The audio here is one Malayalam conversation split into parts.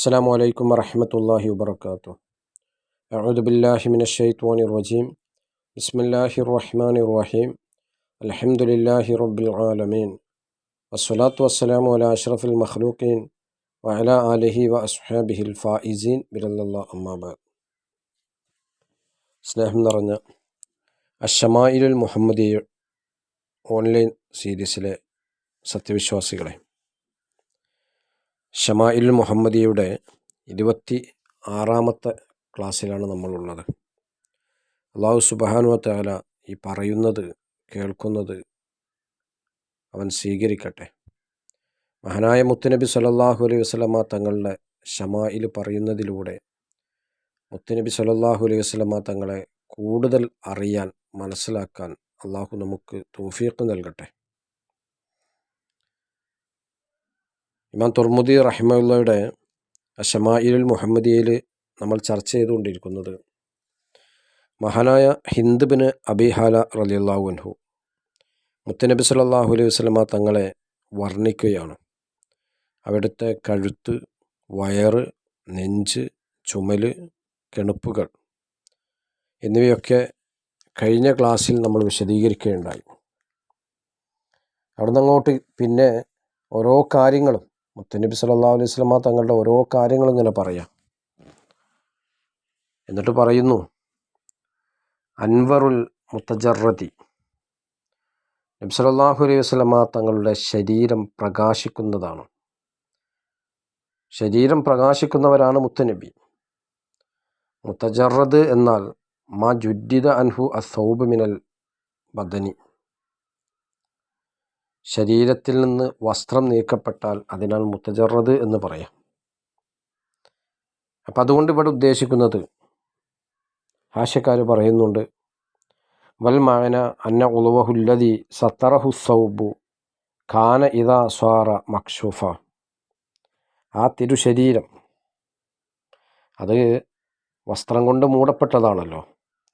السلام عليكم ورحمة الله وبركاته أعوذ بالله من الشيطان الرجيم بسم الله الرحمن الرحيم الحمد لله رب العالمين والصلاة والسلام على أشرف المخلوقين وعلى آله وأصحابه الفائزين برضا الله أما بعد സ്നേഹം നിറഞ്ഞ അഷമായിലുൽ മുഹമ്മദി ഓൺലൈൻ സീരീസിലെ സത്യവിശ്വാസികളെ ഷമായിലുൽ മുഹമ്മദിയുടെ ഇരുപത്തി ആറാമത്തെ ക്ലാസ്സിലാണ് നമ്മളുള്ളത്. അള്ളാഹു സുബാനു താല ഈ പറയുന്നത് കേൾക്കുന്നത് അവൻ സ്വീകരിക്കട്ടെ. മഹാനായ മുത്തുനബി സല്ലല്ലാഹു അലൈഹി വസ്ലമ തങ്ങളുടെ ഷമായിൽ പറയുന്നതിലൂടെ മുത്തുനബി സല്ലല്ലാഹു അലൈഹി വസ്ലമ തങ്ങളെ കൂടുതൽ അറിയാൻ മനസ്സിലാക്കാൻ അള്ളാഹു നമുക്ക് തൗഫീഖ് നൽകട്ടെ. ഇമാം തുർമുദി റഹിമുള്ളയുടെ ഷമായിലുൽ മുഹമ്മദിയയിൽ നമ്മൾ ചർച്ച ചെയ്തുകൊണ്ടിരിക്കുന്നത് മഹാനായ ഹിന്ദ്ബിന് അബിഹാല റലിയല്ലാഹു അൻഹു. മുത്തനബി സല്ലല്ലാഹു അലൈഹി വസ്ലമ തങ്ങളെ വർണിക്കുകയാണ്. അവിടുത്തെ കഴുത്ത് വയറ് നെഞ്ച് ചുമൽ കെണുപ്പുകൾ എന്നിവയൊക്കെ കഴിഞ്ഞ ക്ലാസ്സിൽ നമ്മൾ വിശദീകരിക്കുകയുണ്ടായി. അവിടുന്ന് അങ്ങോട്ട് പിന്നെ ഓരോ കാര്യങ്ങളും മുത്തനബി സല്ലല്ലാഹു അലൈഹി സ്വലമ തങ്ങളുടെ ഓരോ കാര്യങ്ങളും ഇങ്ങനെ പറയാം. എന്നിട്ട് പറയുന്നു അൻവറുൽ മുത്തജറതി നബി സല്ലല്ലാഹു അലൈഹി വസ്ലമ തങ്ങളുടെ ശരീരം പ്രകാശിക്കുന്നതാണ്. ശരീരം പ്രകാശിക്കുന്നവരാണ് മുത്തനബി മുത്തജറത് എന്നാൽ മാ ജുദ്ദിദ അൻഹു അസൗബ് മിനൽ ബദനി. ശരീരത്തിൽ നിന്ന് വസ്ത്രം നീക്കപ്പെട്ടാൽ അതിനാൽ മുത്തജറദ് എന്ന് പറയാം. അപ്പം അതുകൊണ്ട് ഇവിടെ ഉദ്ദേശിക്കുന്നത് ഹാഷ്യക്കാർ പറയുന്നുണ്ട് വൽ മാന അന്ന ഉളവഹുല്ലതി സത്തറഹു സൗബു ഖാന ഇതാ സ്വാറ മക്ഷൂഫ ആ തിരുശരീരം അത് വസ്ത്രം കൊണ്ട് മൂടപ്പെട്ടതാണല്ലോ.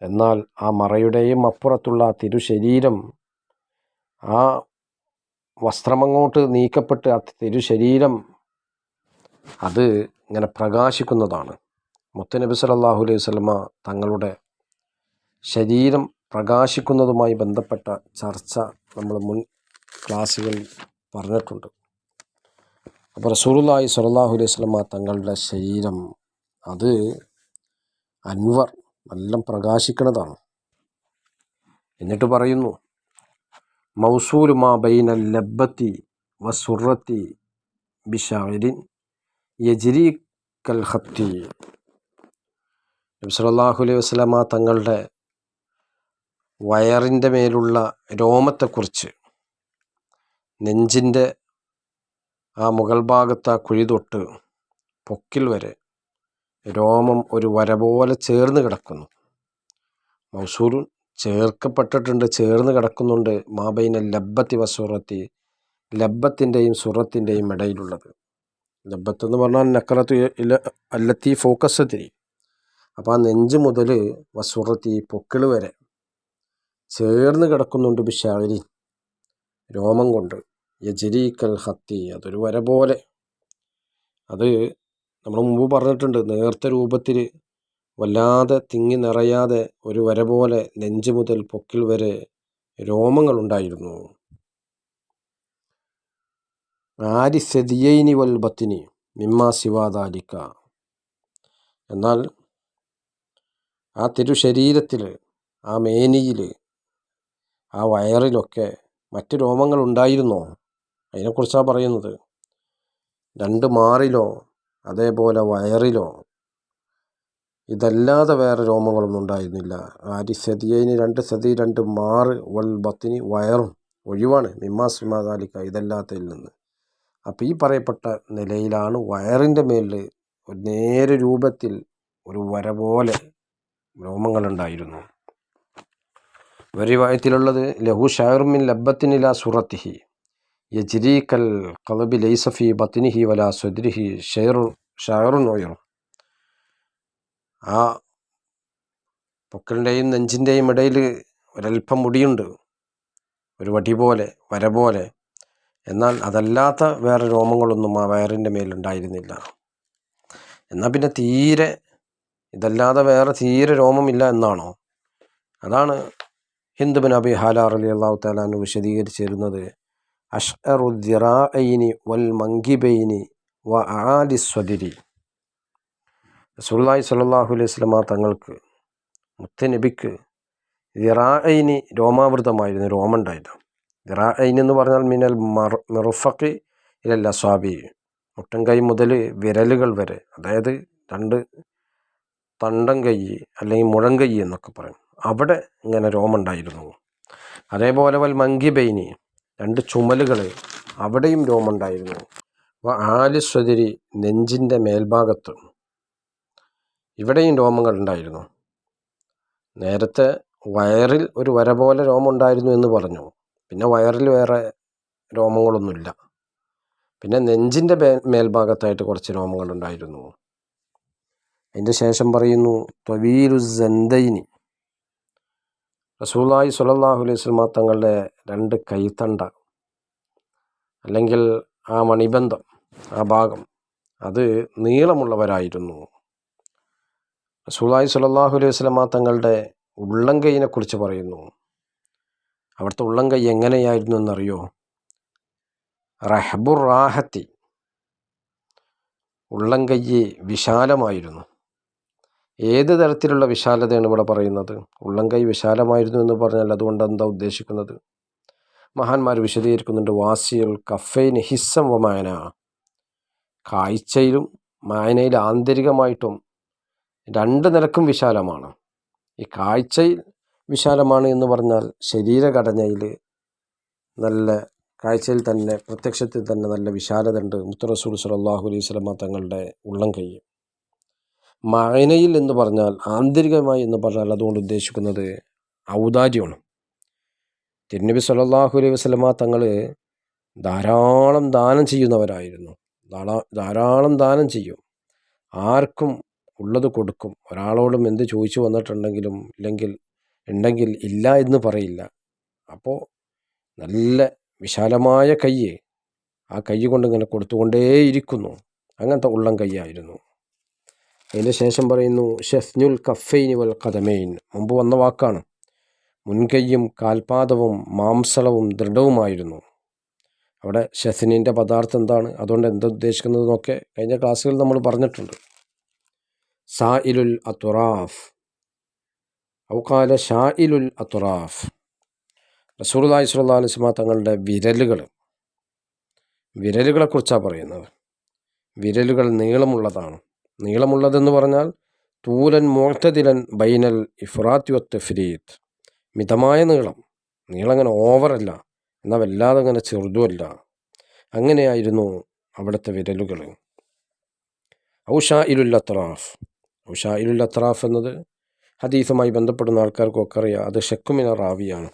എന്നാൽ ആ മറയുടെയും അപ്പുറത്തുള്ള തിരുശരീരം ആ വസ്ത്രമങ്ങോട്ട് നീക്കപ്പെട്ട് ആ തിരുശരീരം അത് ഇങ്ങനെ പ്രകാശിക്കുന്നതാണ്. മുത്തനബി സല്ലല്ലാഹു അലൈഹി സ്വലമ തങ്ങളുടെ ശരീരം പ്രകാശിക്കുന്നതുമായി ബന്ധപ്പെട്ട ചർച്ച നമ്മൾ മുൻ ക്ലാസ്സുകളിൽ പറഞ്ഞിട്ടുണ്ട്. അപ്പോൾ റസൂറുല്ലായി സലാഹു അലൈഹി സ്വലമ തങ്ങളുടെ ശരീരം അത് അൻവർ നല്ല പ്രകാശിക്കുന്നതാണ്. എന്നിട്ട് പറയുന്നു മൗസൂലു മാ ബൈന ലബ്ബത്തി വസുറത്തി ബിഷാരിൻ യജിരി കൽ ഖത്തി നബി സല്ലല്ലാഹു അലൈഹി വസല്ലമ തങ്ങളുടെ വയറിന്റെ മേലുള്ള രോമത്തെക്കുറിച്ച് നെഞ്ചിന്റെ ആ മുകൾ ഭാഗത്ത് ആ കുഴി തൊട്ട് പൊക്കിൽ വരെ രോമം ഒരു വര പോലെ ചേർന്ന് കിടക്കുന്നു. മൗസൂലും ചേർക്കപ്പെട്ടിട്ടുണ്ട് ചേർന്ന് കിടക്കുന്നുണ്ട്. മാബൈന ലബ്ബത്തി വസുറത്തി ലബ്ബത്തിന്റെയും സുറത്തിന്റെയും ഇടയിലുള്ളത്. ലബ്ബത്ത് എന്ന് പറഞ്ഞാൽ നക്കറത്ത് അല്ലത്തി ഫോക്കസത്തിരി അപ്പോൾ ആ നെഞ്ച് മുതൽ വസുറത്തി പൊക്കിൾ വരെ ചേർന്ന് കിടക്കുന്നുണ്ട് ബിഷാരി രോമം കൊണ്ട്. യജരീക്കൽ ഹത്തി അതൊരു വര പോലെ. അത് നമ്മൾ മുമ്പ് പറഞ്ഞിട്ടുണ്ട് നേർത്ത രൂപത്തിൽ വല്ലാതെ തിങ്ങി നിറയാതെ ഒരു വര പോലെ നെഞ്ച് മുതൽ പൊക്കിൽ വരെ രോമങ്ങളുണ്ടായിരുന്നു. ആരി സെദിയൈനി വൽ ബത്തിനി മിമ്മ ശിവാദാലിക്ക എന്നാൽ ആ തിരുശരീരത്തിൽ ആ മേനിയിൽ ആ വയറിലൊക്കെ മറ്റ് രോമങ്ങൾ ഉണ്ടായിരുന്നോ അതിനെക്കുറിച്ചാണ് പറയുന്നത്? രണ്ട് മാറിലോ അതേപോലെ വയറിലോ ഇതല്ലാതെ വേറെ രോമങ്ങളൊന്നും ഉണ്ടായിരുന്നില്ല. ആരി സതിയതിന് രണ്ട് സതി രണ്ട് മാറ് വൽ ബത്തിനി വയറും ഒഴിവാണ്. മിമ്മാസ് വിമാതാലിക്ക ഇതല്ലാത്തതിൽ നിന്ന്. അപ്പം ഈ പറയപ്പെട്ട നിലയിലാണ് വയറിന്റെ മേലിൽ ഒരു നേരെ രൂപത്തിൽ ഒരു വര പോലെ രോമങ്ങളുണ്ടായിരുന്നു. വരിവായത്തിലുള്ളത് ലഹു ഷാറുമിൻ ലബ്ബത്തിനില സുറത്തിഹി. യജ്രീക്കൽ കളബി ലൈസഫി ബത്തിനിഹി വല സുദ്രിഹി. ഷെയറു ഷാറുൻ ഒയറും ആ പൊക്കളിന്റെയും നെഞ്ചിന്റെയും ഇടയിൽ ഒരല്പം മുടിയുണ്ട്. ഒരു വടി പോലെ വര പോലെ. എന്നാൽ അതല്ലാത്ത വേറെ രോമങ്ങളൊന്നും ആ വയറിന്റെ മേലുണ്ടായിരുന്നില്ല എന്നാൽ പിന്നെ തീരെ ഇതല്ലാതെ വേറെ തീരെ രോമമില്ല എന്നാണോ? അതാണ് ഹിന്ദുബിൻ അബി ഹാലാർ അലി അള്ളാഹു താലാന് വിശദീകരിച്ചിരുന്നത്. അഷ്അറുദ്ദിറായിനി വൽ മങ്കിബൈനി വ ആലിസ്വദിരി റസൂല്ലായി സല്ലാഹു അലൈഹി സ്വലമ തങ്ങൾക്ക് മുത്തനബിക്ക് ദിറായിനി രോമാവൃതമായിരുന്നു രോമുണ്ടായിരുന്നു ദിറായിൻ എന്ന് പറഞ്ഞാൽ മിനൽ മർ മിറുഫക്കി ഇലല്ല സ്വാബി മുട്ടൻ കൈ മുതൽ വിരലുകൾ വരെ അതായത് രണ്ട് തണ്ടം കൈ അല്ലെങ്കിൽ മുഴം കൈ എന്നൊക്കെ പറയും. അവിടെ ഇങ്ങനെ രോമുണ്ടായിരുന്നു അതേപോലെ വൽ മങ്കിബൈനി രണ്ട് ചുമലുകൾ അവിടെയും രോമുണ്ടായിരുന്നു ആലിസ്വതിരി നെഞ്ചിന്റെ മേൽഭാഗത്ത് ഇവിടെയും രോമങ്ങൾ ഉണ്ടായിരുന്നു. നേരത്തെ വയറിൽ ഒരു വര പോലെ രോമമുണ്ടായിരുന്നു എന്ന് പറഞ്ഞു. പിന്നെ വയറിൽ വേറെ രോമങ്ങളൊന്നുമില്ല. പിന്നെ നെഞ്ചിന്റെ മേൽഭാഗത്തായിട്ട് കുറച്ച് രോമങ്ങൾ ഉണ്ടായിരുന്നു അതിന്റെ ശേഷം പറയുന്നു തൊവീലു ജന്തൈനി റസൂലായി സുലല്ലാഹു അലൈഹി സ്വലമ തങ്ങളുടെ രണ്ട് കൈത്തണ്ട അല്ലെങ്കിൽ ആ മണിബന്ധം ആ ഭാഗം അത് നീളമുള്ളവരായിരുന്നു. റസൂലായി സുലല്ലാഹു അലൈഹി വസ്ലമ തങ്ങളുടെ ഉള്ളംകൈയിനെക്കുറിച്ച് പറയുന്നു. അവിടുത്തെ ഉള്ളംകൈ എങ്ങനെയായിരുന്നു എന്നറിയോ? റഹബുർ റാഹത്തി. ഉള്ളംകൈ വിശാലമായിരുന്നു. ഏത് തരത്തിലുള്ള വിശാലതയാണ് ഇവിടെ പറയുന്നത്? ഉള്ളംകൈ വിശാലമായിരുന്നു എന്ന് പറഞ്ഞാൽ അതുകൊണ്ട് എന്താ ഉദ്ദേശിക്കുന്നത്? മഹാന്മാർ വിശദീകരിക്കുന്നുണ്ട് വാസിയൽ കഫൈൻ ഹിസ്സം വമാന കാഴ്ചയിലും മായനയിൽ ആന്തരികമായിട്ടും രണ്ട് നിലക്കും വിശാലമാണ്. ഈ കാഴ്ചയിൽ വിശാലമാണ് എന്ന് പറഞ്ഞാൽ ശരീരഘടനയിൽ നല്ല കാഴ്ചയിൽ തന്നെ പ്രത്യക്ഷത്തിൽ തന്നെ നല്ല വിശാലത ഉണ്ട് മുത്തറസൂൽ സലാഹു അലൈഹി സ്വലമ തങ്ങളുടെ ഉള്ളം കൈ മഴനയിൽ എന്ന് പറഞ്ഞാൽ ആന്തരികമായി എന്ന് പറഞ്ഞാൽ അതുകൊണ്ട് ഉദ്ദേശിക്കുന്നത് ഔദാര്യമാണ്. തിരുനബി സല്ലാഹു അലൈഹി വസ്ലമ തങ്ങൾ ധാരാളം ദാനം ചെയ്യുന്നവരായിരുന്നു. ധാരാളം ദാനം ചെയ്യും. ആർക്കും ഉള്ളത് കൊടുക്കും. ഒരാളോടും എന്ത് ചോദിച്ചു വന്നിട്ടുണ്ടെങ്കിലും ഇല്ലെങ്കിൽ ഉണ്ടെങ്കിൽ ഇല്ല എന്ന് പറയില്ല. അപ്പോൾ നല്ല വിശാലമായ കൈ ആ കൈ കൊണ്ട് ഇങ്ങനെ കൊടുത്തുകൊണ്ടേയിരിക്കുന്നു. അങ്ങനത്തെ ഉള്ളം കൈയായിരുന്നു. അതിന്റെ ശേഷം പറയുന്നു ഷെഫ്നുൽ കഫൈനി വൽ കഥമൈൻ മുമ്പ് വന്ന വാക്കാണ്. മുൻകൈയും കാൽപാദവും മാംസളവും ദൃഢവുമായിരുന്നു. അവിടെ ഷെഫിനിന്റെ പദാർത്ഥം എന്താണ്? അതുകൊണ്ട് എന്താ ഉദ്ദേശിക്കുന്നതെന്നൊക്കെ കഴിഞ്ഞ ക്ലാസ്സുകൾ നമ്മൾ പറഞ്ഞിട്ടുണ്ട്. സായിലുൽ അത്തുറാഫ് ഔക്കാല ഷായിലുൽ അത്തുറാഫ് റസൂർലായി സുല്ലാ അലിസ്മ തങ്ങളുടെ വിരലുകൾ വിരലുകളെക്കുറിച്ചാണ് പറയുന്നത്. വിരലുകൾ നീളമുള്ളതാണ്. നീളമുള്ളതെന്ന് പറഞ്ഞാൽ തൂലൻ മോത്തതിലൻ ബൈനൽ ഇഫ്രാത്തു തഫ്രീത്ത്. മിതമായ നീളം. നീളം അങ്ങനെ ഓവറല്ല എന്നാൽ വല്ലാതെ അങ്ങനെ ചെറുതുമല്ല അങ്ങനെയായിരുന്നു അവിടുത്തെ വിരലുകൾ. ഔഷാ ഇലുൽ ഇലുൽ അത്രാഫ് എന്നത് ഹദീസുമായി ബന്ധപ്പെടുന്ന ആൾക്കാർക്കൊക്കെ അറിയാം. അത് ഷെക്കുമിന റാവിയാണ്.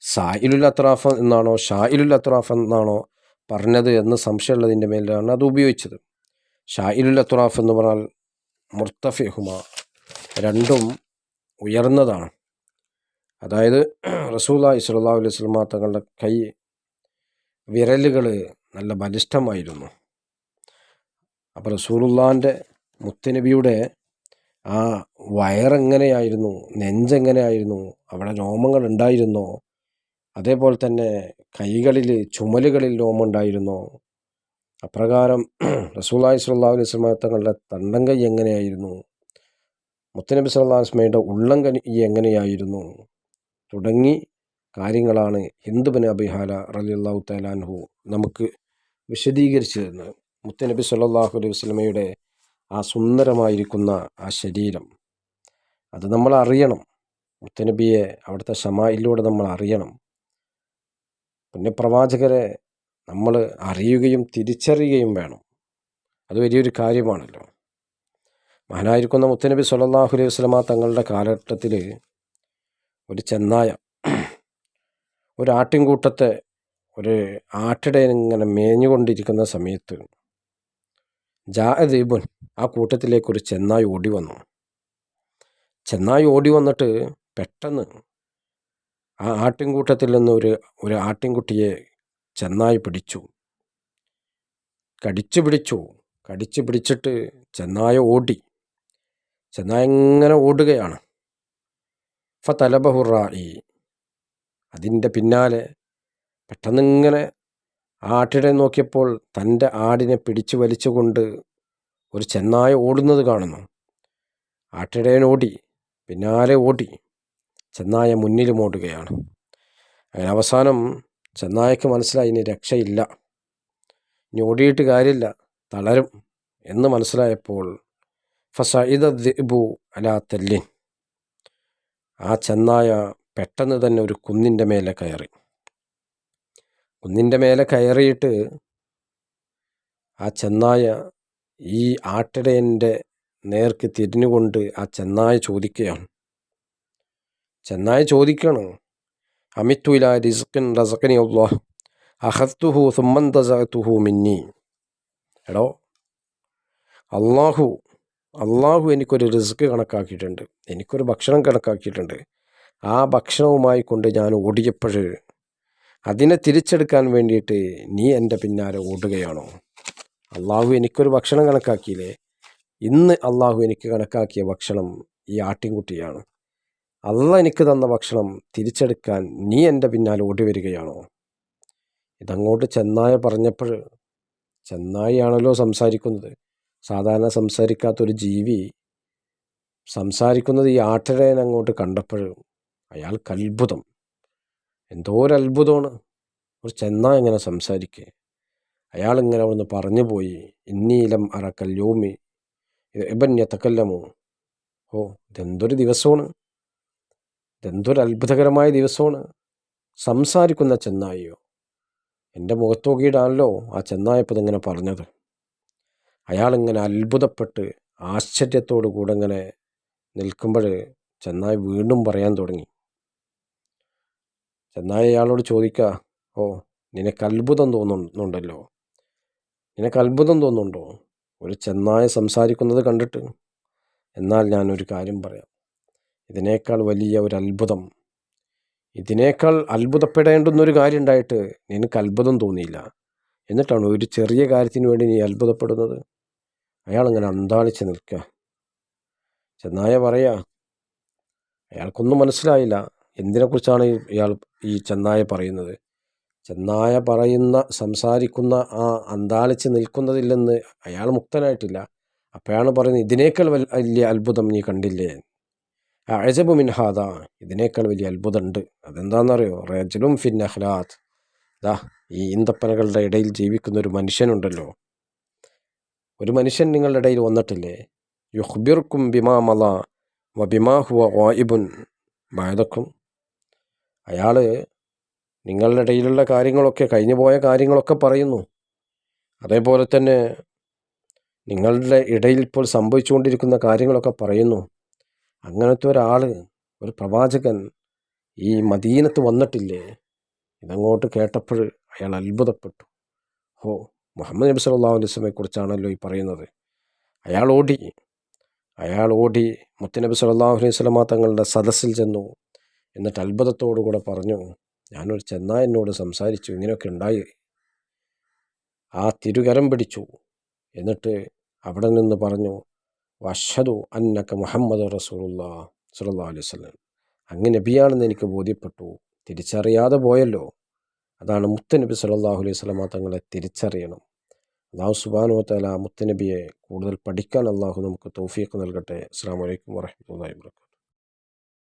സായിലുൽ അത്രാഫ് എന്നാണോ ഷായിലുൽ അത്രാഫ് എന്നാണോ പറഞ്ഞത് എന്ന് സംശയമുള്ളതിന്റെ മേലാണ് അത് ഉപയോഗിച്ചത്. ഷായിലുൽ അത്രാഫ് എന്ന് പറഞ്ഞാൽ മുർത്തഫിഹുമ. രണ്ടും ഉയർന്നതാണ്. അതായത് റസൂലായി സുല്ലാ അലൈഹി സ്വലമ തങ്ങളുടെ കൈ വിരലുകൾ നല്ല ബലിഷ്ഠമായിരുന്നു. അപ്പോൾ റസൂലുള്ളാന്റെ മുത്തനബിയുടെ ആ വയറെങ്ങനെയായിരുന്നു? നെഞ്ചെങ്ങനെയായിരുന്നു? അവിടെ രോമങ്ങൾ ഉണ്ടായിരുന്നോ അതേപോലെ തന്നെ കൈകളിൽ ചുമലുകളിൽ രോമുണ്ടായിരുന്നോ അപ്രകാരം റസൂലായി സ്വല്ലാ അലൈഹി സ്വലമ തങ്ങളുടെ തണ്ടം കൈ എങ്ങനെയായിരുന്നു? മുത്തനബി സല്ലാ വസ്മയുടെ ഉള്ളം കൈ എങ്ങനെയായിരുന്നു? തുടങ്ങി കാര്യങ്ങളാണ് ഹിന്ദുബൻ അബിഹാല റലിയുള്ളാഹു തലാൻഹു നമുക്ക് വിശദീകരിച്ചു തരുന്നത് മുത്തനബി സല്ലാഹു അലൈഹി വസ്ലമയുടെ ആ സുന്ദരമായിരിക്കുന്ന ആ ശരീരം. അത് നമ്മൾ അറിയണം. മുത്തനബിയെ അവിടുത്തെ ഷമായിലൂടെ നമ്മൾ അറിയണം. പിന്നെ പ്രവാചകരെ നമ്മൾ അറിയുകയും തിരിച്ചറിയുകയും വേണം. അത് വലിയൊരു കാര്യമാണല്ലോ. മഹാനായിരിക്കുന്ന മുത്തനബി സല്ലാഹു അലൈഹി വസ്ലമ തങ്ങളുടെ കാലഘട്ടത്തിൽ ഒരു ചെന്നായ ഒരു ആട്ടിൻകൂട്ടത്തെ ഒരു ആട്ടിടയിൽ ഇങ്ങനെ മേഞ്ഞുകൊണ്ടിരിക്കുന്ന സമയത്ത് ജാദീബുൻ ആ കൂട്ടത്തിലേക്ക് ഒരു ചെന്നായി ഓടി വന്നു ചെന്നായി ഓടി വന്നിട്ട് പെട്ടെന്ന് ആ ആട്ടിൻകൂട്ടത്തിൽ നിന്ന് ഒരു ഒരു ആട്ടിൻകുട്ടിയെ ചെന്നായി പിടിച്ചു. കടിച്ചു പിടിച്ചു. കടിച്ചു പിടിച്ചിട്ട് ചെന്നായ ഓടി. ചെന്നായ എങ്ങനെ ഓടുകയാണ്. ഫ തലബഹുറായി അതിന്റെ പിന്നാലെ പെട്ടെന്നിങ്ങനെ ആട്ടിടെ നോക്കിയപ്പോൾ തന്റെ ആടിനെ പിടിച്ചു വലിച്ചുകൊണ്ട് ഒരു ചെന്നായ ഓടുന്നത് കാണുന്നു. ആട്ടിടയൻ ഓടി പിന്നാലെ ഓടി ചെന്നായ മുന്നിലും ഓടുകയാണ്. അങ്ങനെ അവസാനം ചെന്നായക്ക് മനസ്സിലായി ഇനി രക്ഷയില്ല. ഇനി ഓടിയിട്ട് കാര്യമില്ല. തളരും. എന്ന് മനസ്സിലായപ്പോൾ ഫസൈദ ദിബു അലാ തെല്ലിൻ. ആ ചെന്നായ പെട്ടെന്ന് തന്നെ ഒരു കുന്നിന്റെ മേലെ കയറി. കുന്നിന്റെ മേലെ കയറിയിട്ട് ആ ചെന്നായ ഈ ആട്ടിടയന്റെ നേർക്ക് തിരിഞ്ഞുകൊണ്ട് ആ ചെന്നായ ചോദിക്കുകയാണ്. ചെന്നായ ചോദിക്കണം അമിത്തു ഇല റിസ്ഖിൻ റസഖനി അള്ളാഹ് അഹത്തുഹു സുമ്മന്തസഹത്തുഹു മിന്നി. എടോ അള്ളാഹു അള്ളാഹു എനിക്കൊരു റിസ്ക് കണക്കാക്കിയിട്ടുണ്ട് എനിക്കൊരു ഭക്ഷണം കണക്കാക്കിയിട്ടുണ്ട്. ആ ഭക്ഷണവുമായി കൊണ്ട് ഞാൻ ഓടിയപ്പോൾ അതിനെ തിരിച്ചെടുക്കാൻ വേണ്ടിയിട്ട് നീ എന്റെ പിന്നാലെ ഓടുകയാണോ? അള്ളാഹു എനിക്കൊരു ഭക്ഷണം കണക്കാക്കിയില്ലേ? ഇന്ന് അള്ളാഹു എനിക്ക് കണക്കാക്കിയ ഭക്ഷണം ഈ ആട്ടിൻകുട്ടിയാണ്. അല്ല എനിക്ക് തന്ന ഭക്ഷണം തിരിച്ചെടുക്കാൻ നീ എന്റെ പിന്നാലെ ഓടി വരികയാണോ? ഇതങ്ങോട്ട് ചെന്നായ പറഞ്ഞപ്പോൾ ചെന്നായിയാണല്ലോ സംസാരിക്കുന്നത്. സാധാരണ സംസാരിക്കാത്തൊരു ജീവി സംസാരിക്കുന്നത് ഈ ആട്ടിടയൻ അങ്ങോട്ട് കണ്ടപ്പോൾ അയാൾക്ക് അത്ഭുതം. എന്തോ ഒരു അത്ഭുതമാണ്. ഒരു ചെന്നാ ഇങ്ങനെ സംസാരിക്കുക അയാളിങ്ങനെ അവിടുന്ന് പറഞ്ഞു പോയി ഇന്നീലം അറക്കല്യോമി എബന്യ തക്കല്ലമോ ഓ ഇതെന്തൊരു ദിവസമാണ്. ഇതെന്തൊരു അത്ഭുതകരമായ ദിവസമാണ്. സംസാരിക്കുന്ന ചെന്നായിയോ? എന്റെ മുഖത്ത് നോക്കിയിട്ടാണല്ലോ ആ ചെന്നായപ്പത് ഇങ്ങനെ പറഞ്ഞത്. അയാളിങ്ങനെ അത്ഭുതപ്പെട്ട് ആശ്ചര്യത്തോടു കൂടെ ഇങ്ങനെ നിൽക്കുമ്പോൾ ചെന്നായി വീണ്ടും പറയാൻ തുടങ്ങി. ചെന്നായി അയാളോട് ചോദിക്കുക ഓ നിനക്ക് അത്ഭുതം തോന്നുന്നുണ്ടല്ലോ നിനക്ക് അത്ഭുതം തോന്നുന്നുണ്ടോ? ഒരു ചെന്നായ സംസാരിക്കുന്നത് കണ്ടിട്ട്? എന്നാൽ ഞാനൊരു കാര്യം പറയാം. ഇതിനേക്കാൾ വലിയ ഒരു അത്ഭുതം. ഇതിനേക്കാൾ അത്ഭുതപ്പെടേണ്ടുന്നൊരു കാര്യം ഉണ്ടായിട്ട് നിനക്ക് അത്ഭുതം തോന്നിയില്ല. എന്നിട്ടാണ് ഒരു ചെറിയ കാര്യത്തിന് വേണ്ടി നീ അത്ഭുതപ്പെടുന്നത്? അയാളങ്ങനെ അന്താളിച്ച് നിൽക്കുക ചെന്നായ പറയാ അയാൾക്കൊന്നും മനസ്സിലായില്ല. എന്തിനെക്കുറിച്ചാണ് ഇയാൾ ഈ ചെന്നായ പറയുന്നത്? ചെന്നായ പറയുന്ന സംസാരിക്കുന്ന ആ അന്താളിച്ച് നിൽക്കുന്നതില്ലെന്ന് അയാൾ മുക്തനായിട്ടില്ല. അപ്പോഴാണ് പറയുന്നത് ഇതിനേക്കാൾ വലിയ അത്ഭുതം നീ കണ്ടില്ലേ? അഴജബു മിൻഹാദ ഇതിനേക്കാൾ വലിയ അത്ഭുതമുണ്ട്. അതെന്താണെന്നറിയോ റജലും ഫിൻ അഹ്ലാദ് ദാ ഈ ഇന്തപ്പനകളുടെ ഇടയിൽ ജീവിക്കുന്ന ഒരു മനുഷ്യനുണ്ടല്ലോ. ഒരു മനുഷ്യൻ നിങ്ങളുടെ ഇടയിൽ വന്നിട്ടില്ലേ? യുഹ്ബിർക്കും ബിമാ മല വ ബിമാ ഹുവ വായിബുൻ ബായതക്കും അയാൾ നിങ്ങളുടെ ഇടയിലുള്ള കാര്യങ്ങളൊക്കെ കഴിഞ്ഞു പോയ കാര്യങ്ങളൊക്കെ പറയുന്നു. അതേപോലെ തന്നെ നിങ്ങളുടെ ഇടയിൽ ഇപ്പോൾ സംഭവിച്ചുകൊണ്ടിരിക്കുന്ന കാര്യങ്ങളൊക്കെ പറയുന്നു. അങ്ങനത്തെ ഒരാൾ ഒരു പ്രവാചകൻ ഈ മദീനത്ത് വന്നിട്ടില്ലേ? ഇതങ്ങോട്ട് കേട്ടപ്പോൾ അയാൾ അത്ഭുതപ്പെട്ടു. ഓ മുഹമ്മദ് നബി സല്ലാ അലൈസ്മയെക്കുറിച്ചാണല്ലോ ഈ പറയുന്നത്. അയാൾ ഓടി. അയാൾ ഓടി. മുത്തനബി സല്ലാഹു അലൈഹി സ്വലമ തങ്ങളുടെ സദസ്സിൽ ചെന്നു. എന്നിട്ട് അത്ഭുതത്തോടു കൂടെ പറഞ്ഞു ഞാനൊരു ചെന്നായനോട് സംസാരിച്ചു ഇങ്ങനെയൊക്കെ ഉണ്ടായി. ആ തിരുകരം പിടിച്ചു. എന്നിട്ട് അവിടെ നിന്ന് പറഞ്ഞു വഷദു അന്നക്ക മുഹമ്മദ് റസൂലുള്ള സുല്ലാ അലൈഹി അങ്ങനെ നബിയാണെന്ന് എനിക്ക് ബോധ്യപ്പെട്ടു. തിരിച്ചറിയാതെ പോയല്ലോ. അതാണ് മുത്തനബി സല്ലാഹു അലൈഹി സ്വലമ തങ്ങളെ തിരിച്ചറിയണം. അള്ളാഹു സുബാനു തല മുത്തനബിയെ കൂടുതൽ പഠിക്കാൻ അള്ളാഹു നമുക്ക് തോഫീക്ക് നൽകട്ടെ. അസ്സാം വലൈക്കും വാഹമത്തല്ലാ വാബർക്കാത്തു